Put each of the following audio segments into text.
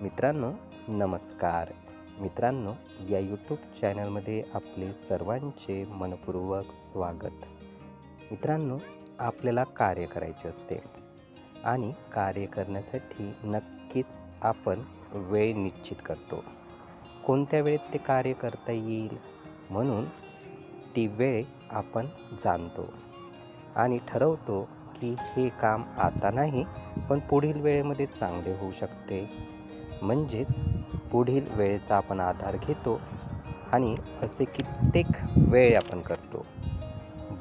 मित्रांनो नमस्कार. मित्रांनो या यूट्यूब चॅनलमध्ये आपले सर्वांचे मनपूर्वक स्वागत. मित्रांनो आपल्याला कार्य करायचे असते आणि कार्य करण्यासाठी नक्कीच आपण वेळ निश्चित करतो. कोणत्या वेळेत ते कार्य करता येईल? म्हणून ती वेळ आपण जाणतो आणि ठरवतो की हे काम आता नाही पण पुढील वेळेमध्ये चांगले होऊ शकते. म्हणजेच पुढील वेळेचा आपण आधार घेतो आणि असे कित्येक वेळ आपण करतो.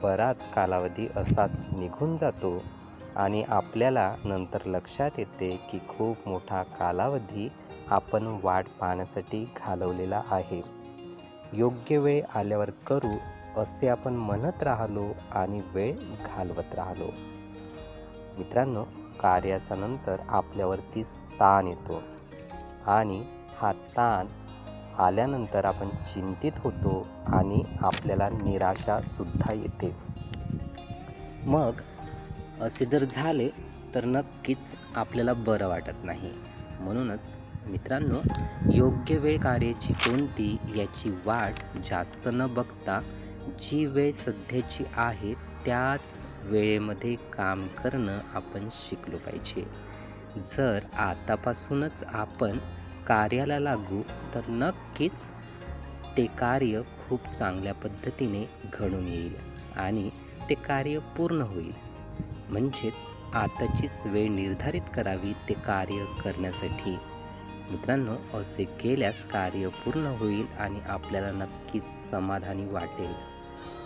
बराच कालावधी असाच निघून जातो आणि आपल्याला नंतर लक्षात येते की खूप मोठा कालावधी आपण वाट पाहण्यासाठी घालवलेला आहे. योग्य वेळ आल्यावर करू असे आपण म्हणत राहिलो आणि वेळ घालवत राहिलो. मित्रांनो कार्याचा नंतर आपल्यावरती ताण येतो. आणि हा ताण आल्यानंतर आपण चिंतित होतो आणि आपल्याला निराशासुद्धा येते. मग असे जर झाले तर नक्कीच आपल्याला बरं वाटत नाही. म्हणूनच मित्रांनो योग्य वेळ कार्याची कोणती याची वाट जास्त न बघता जी वेळ सध्याची आहे त्याच वेळेमध्ये काम करणं आपण शिकलो पाहिजे. जर आतापासूनच आपण कार्याला लागू तर नक्कीच ते कार्य खूप चांगल्या पद्धतीने घडून येईल आणि ते कार्य पूर्ण होईल. म्हणजेच आताचीच वेळ निर्धारित करावी ते कार्य करण्यासाठी. मित्रांनो असे केल्यास कार्य पूर्ण होईल आणि आपल्याला नक्कीच समाधानी वाटेल.